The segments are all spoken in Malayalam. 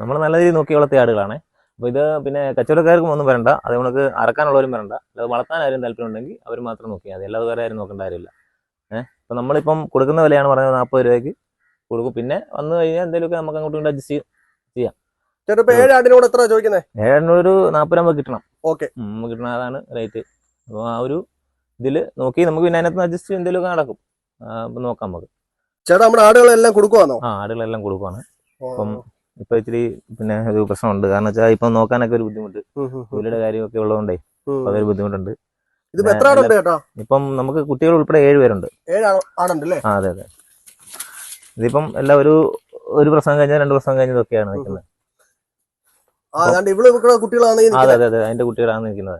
നമ്മൾ നല്ല രീതിയിൽ നോക്കി വളർത്തിയ ആടുകളാണ് അപ്പോൾ ഇത് പിന്നെ കച്ചവടക്കാർക്കും ഒന്നും വരണ്ട. അത് നമുക്ക് അറക്കാനുള്ളവരും വരണ്ട. അല്ലാതെ വളർത്താൻ ആരും താല്പര്യം ഉണ്ടെങ്കിൽ അവർ മാത്രം നോക്കിയാൽ മതി. അല്ലാതെ വേറെ ആരും നോക്കേണ്ട കാര്യമില്ല. ഏഹ് അപ്പോൾ നമ്മളിപ്പം കൊടുക്കുന്ന വിലയാണ് പറഞ്ഞത് നാൽപ്പത് രൂപയ്ക്ക്. കൊടുക്കും. പിന്നെ വന്നു കഴിഞ്ഞാൽ എന്തെങ്കിലുമൊക്കെ നമുക്ക് അങ്ങോട്ട് ഇങ്ങോട്ട് അഡ്ജസ്റ്റ് ചെയ്യാം ചേട്ടാ ഇപ്പൊ ഏഴ് ആടിനോട് എത്ര ചോദിക്കുന്നത് ഏഴെണ്ണൂറ് നാൽപ്പത് രൂപ കിട്ടണം. ഓക്കെ. നമുക്ക് കിട്ടണ അതാണ് റേറ്റ് അപ്പോൾ ആ ഒരു ഇതിൽ നോക്കി നമുക്ക് പിന്നെ അതിനകത്ത് അഡ്ജസ്റ്റ് എന്തെങ്കിലുമൊക്കെ നടക്കും. നോക്കാം നമുക്ക്. ചേട്ടാ നമ്മുടെ ആടുകളെല്ലാം കൊടുക്കുവാണോ ആ ആടുകളെല്ലാം കൊടുക്കുവാണ്. അപ്പം ഇപ്പൊ ഇച്ചിരി പിന്നെ ഒരു പ്രശ്നമുണ്ട്. കാരണം വെച്ചാൽ ഇപ്പൊ നോക്കാനൊക്കെ ഒരു ബുദ്ധിമുട്ട്. ജോലിയുടെ കാര്യമൊക്കെ ഉള്ളതുകൊണ്ടേ അതൊരു ബുദ്ധിമുട്ടുണ്ട്. ഇപ്പം നമുക്ക് കുട്ടികൾ ഉൾപ്പെടെ ഏഴ് പേരുണ്ട്. ആ- അതെ അതെ. ഇതിപ്പം എല്ലാം ഒരു ഒരു പ്രശ്നം കഴിഞ്ഞാൽ രണ്ട് പ്രശ്നം കഴിഞ്ഞതൊക്കെയാണ് നിൽക്കുന്നത്. അതെ അതെ അതെ. അതിന്റെ കുട്ടികളാണ് നിൽക്കുന്നത്.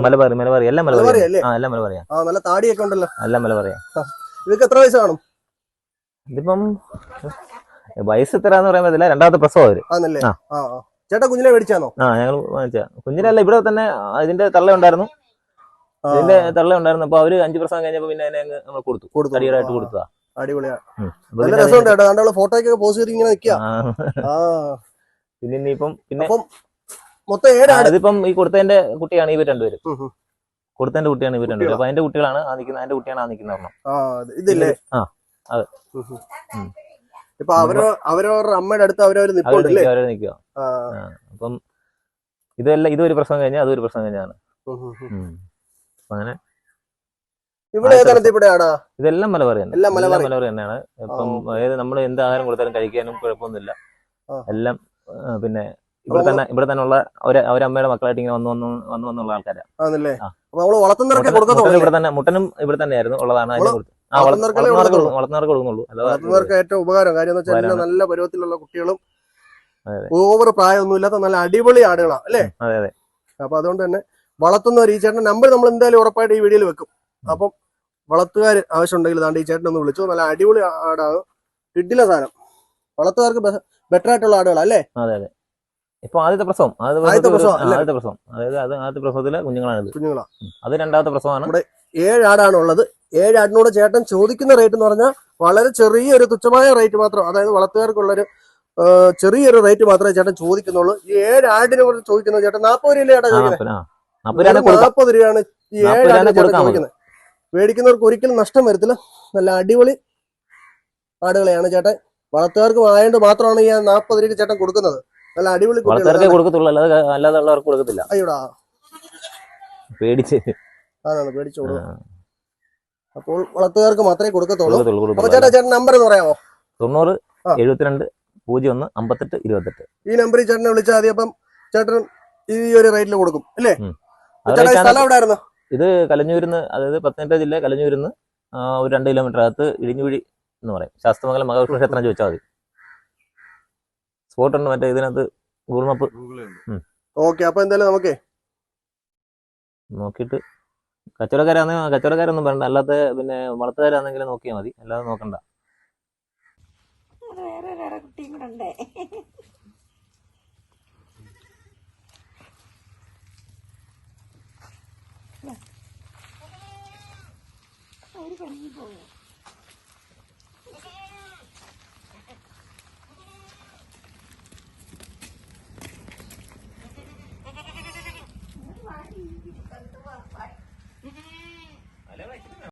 മലബാറി മലബാറി എല്ലാം മലബാറി? ആ എല്ലാം മലബാറിയാ. നല്ല താടിയൊക്കെ ഉണ്ടല്ലോ. എല്ലാം മലബാറിയാ. ഇതൊക്കെ എത്ര വയസ്സ് കാണും? ഇതിപ്പം വയസ്സ് എത്രയാന്ന് പറയാൻ പറ്റില്ല രണ്ടാമത്തെ പ്രസവം അവർ. ആ. ആ ആ. ചേട്ടാ കുഞ്ഞിനെ മേടിച്ചാണോ ആ ഞങ്ങൾ വാങ്ങിച്ച കുഞ്ഞിനല്ല ഇവിടെ തന്നെ അതിന്റെ ഇതിന്റെ തള്ള ഉണ്ടായിരുന്നു. ആ, ഇതിന്റെ തള്ള ഉണ്ടായിരുന്നു. അപ്പൊ അവർ അഞ്ചു പ്രസവം കഴിഞ്ഞപ്പോ പിന്നെ അതിനെ അങ്ങ് നമ്മൾ കൊടുത്തു. കൊടുത്തു. തടിയടായിട്ട് ആ, കൊടുത്തതാ. അടിപൊളിയാ. ഉം. അപ്പൊ നല്ല പിന്നെ രസമുണ്ട് ചേട്ടാ കണ്ടുള്ള ഫോട്ടോയ്ക്കൊക്കെ പോസ് ചെയ്ത് ഇങ്ങനെ നിൽക്കുക ആ, ആ. പിന്നെ ഇനിയിപ്പം പിന്നെ അപ്പം മൊത്തം അതിപ്പം ഈ കൊടുത്തതിന്റെ കുട്ടിയാണ് ഇവർ രണ്ടുപേരും. ഉം, ഉം. കൊടുത്തതിന്റെ കുട്ടിയാണ് ഇവർ രണ്ടുപേരും. അപ്പൊ അതിന്റെ കുട്ടികളാണ് ആ നിൽക്കുന്നത്. അതിന്റെ കുട്ടിയാണ് ആ നിൽക്കുന്ന ആ ഇത് ഇതില്ലേ? ആ, അതെ. ഉം, ഉം. ഉം. ഇപ്പൊ അവരോ അവരവരുടെ അമ്മയുടെ അടുത്ത് അവരെ നിൽക്കുക. അപ്പം ഇതെല്ലാം ഇതൊരു പ്രശ്നം കഴിഞ്ഞാൽ അതൊരു പ്രശ്നം കഴിഞ്ഞാണ്. അങ്ങനെ ഇവിടെ ഇതെല്ലാം മലബാർ തന്നെ. എല്ലാം മലബാർ തന്നെയാണ്. ഇപ്പം അതായത് ഏത് നമ്മൾ എന്ത് ആഹാരം കൊടുത്താലും കഴിക്കാനും കുഴപ്പമൊന്നുമില്ല. എല്ലാം പിന്നെ ഇവിടെ തന്നെ ഇവിടെ തന്നെ ഉള്ള അവരെ അവരമ്മയുടെ മക്കളായിട്ട് ഇങ്ങനെ വന്നു വന്നു വന്നു വന്നുള്ള ആൾക്കാരാണ് ഇവിടെ തന്നെ മുട്ടനും ഇവിടെ തന്നെയായിരുന്നു ഉള്ളതാണ് അതിന് കൊടുത്തത് വളർത്തുന്നവർക്ക് കൊടുക്കുന്നുള്ളൂ വളർത്തുന്നവർക്ക് ഏറ്റവും ഉപകാരം കാര്യം എന്ന് വെച്ചാൽ നല്ല പരുവത്തിലുള്ള കുട്ടികളും. ഓവർ പ്രായമൊന്നുമില്ലാത്ത നല്ല അടിപൊളി ആടുകളാണ് അല്ലേ? അതെ അതെ. അപ്പൊ അതുകൊണ്ട് തന്നെ വളർത്തുന്നവർ ഈ ചേട്ടന്റെ നമ്പർ നമ്മൾ എന്തായാലും ഉറപ്പായിട്ട് ഈ വീഡിയോയിൽ വെക്കും. അപ്പം വളർത്തുകാർ ആവശ്യമുണ്ടെങ്കിൽ ദാണ്ട് ഈ ചേട്ടൻ ഒന്ന് വിളിച്ചു. നല്ല അടിപൊളി ആടാണ്. കിട്ടില്ല സാധനം. വളർത്തുകാർക്ക് ബെറ്റർ ആയിട്ടുള്ള ആടുകളാ അല്ലേ? അതെ അതെ. ഇപ്പൊ ആദ്യത്തെ പ്രസവം. ആദ്യത്തെ പ്രസവം? ആദ്യത്തെ അതായത് ആദ്യത്തെ പ്രസവത്തിലെ കുഞ്ഞുങ്ങളാണ് കുഞ്ഞുങ്ങളാ. അത് രണ്ടാമത്തെ പ്രസവമാണ്. ഏഴ് ആടാണ് ഉള്ളത് ഏഴ് ആടിനോട് ചേട്ടൻ ചോദിക്കുന്ന റേറ്റ് എന്ന് പറഞ്ഞാൽ വളരെ ചെറിയൊരു തുച്ഛമായ റേറ്റ് മാത്രം. അതായത് വളർത്തുകാർക്കുള്ളൊരു ചെറിയൊരു റേറ്റ് മാത്രമേ ചേട്ടൻ ചോദിക്കുന്നുള്ളൂ. ഈ ഏഴ് ആടിനെ കുറിച്ച് ചോദിക്കുന്നത് ചേട്ടൻ നാൽപ്പത് രൂപയിലെ ചേട്ടാ ആ, ചോദിക്കുന്നത് രൂപ നാൽപ്പത് രൂപയാണ് ഈ ഏഴ് ആടിനെ ചേട്ടൻ ചോദിക്കുന്നത് മേടിക്കുന്നവർക്ക് ഒരിക്കലും നഷ്ടം വരത്തില്ല. നല്ല അടിപൊളി ആടുകളെയാണ് ചേട്ടൻ. വളർത്തുകാർക്ക് ആയതുകൊണ്ട് മാത്രമാണ് ഈ നാൽപ്പത് രൂപ ചേട്ടൻ കൊടുക്കുന്നത്. നല്ല അടിപൊളി കൊടുക്കത്തുള്ളൂ അല്ലാതെ കൊടുക്കത്തില്ല. അയ്യോടാ. പേടിച്ച്. അതാണ് പേടിച്ചോളൂ അപ്പോൾ വളർത്തുകാർക്ക് മാത്രമേ കൊടുക്കത്തുള്ളൂ. ചേട്ടാ ചേട്ടൻ നമ്പർ എന്ന് പറയാമോ? തൊണ്ണൂറ്. എഴുപത്തിരണ്ട് പൂജ്യം ഒന്ന് അമ്പത്തെട്ട് ഇരുപത്തെട്ട്. ഈ നമ്പറിൽ ചേട്ടനെ വിളിച്ചാൽ മതി. അപ്പം ചേട്ടൻ ഈ ഒരു റേറ്റിൽ കൊടുക്കും അല്ലേ? ഉം. ചേട്ടാ സ്ഥലം എവിടെ ഇത് കലഞ്ഞൂരിന്ന് അതായത് പത്തനംതിട്ട ജില്ല കലഞ്ഞൂരിന്ന് ഒരു രണ്ട് കിലോമീറ്റർ അകത്ത് ഇടിഞ്ഞുവഴി എന്ന് പറയും. ശാസ്ത്രമംഗലം മഹാവിഷ്ണു ക്ഷേത്രം ചോദിച്ചാൽ മതി. സ്പോട്ട് ഉണ്ട് മറ്റേ ഇതിനകത്ത് ഗൂഗിൾ മാപ്പ് ഓക്കെ അപ്പൊ എന്തായാലും നമുക്കേ നോക്കിയിട്ട് കച്ചവടക്കാരാണെങ്കിൽ കച്ചവടക്കാരൊന്നും വേണ്ട അല്ലാത്ത പിന്നെ വളർത്തുകാരാണെങ്കിൽ നോക്കിയാൽ മതി. അല്ലാതെ നോക്കണ്ട. കുട്ടിയും കൂടെ ഉണ്ടേ. അവർ പണിക്ക് പോകും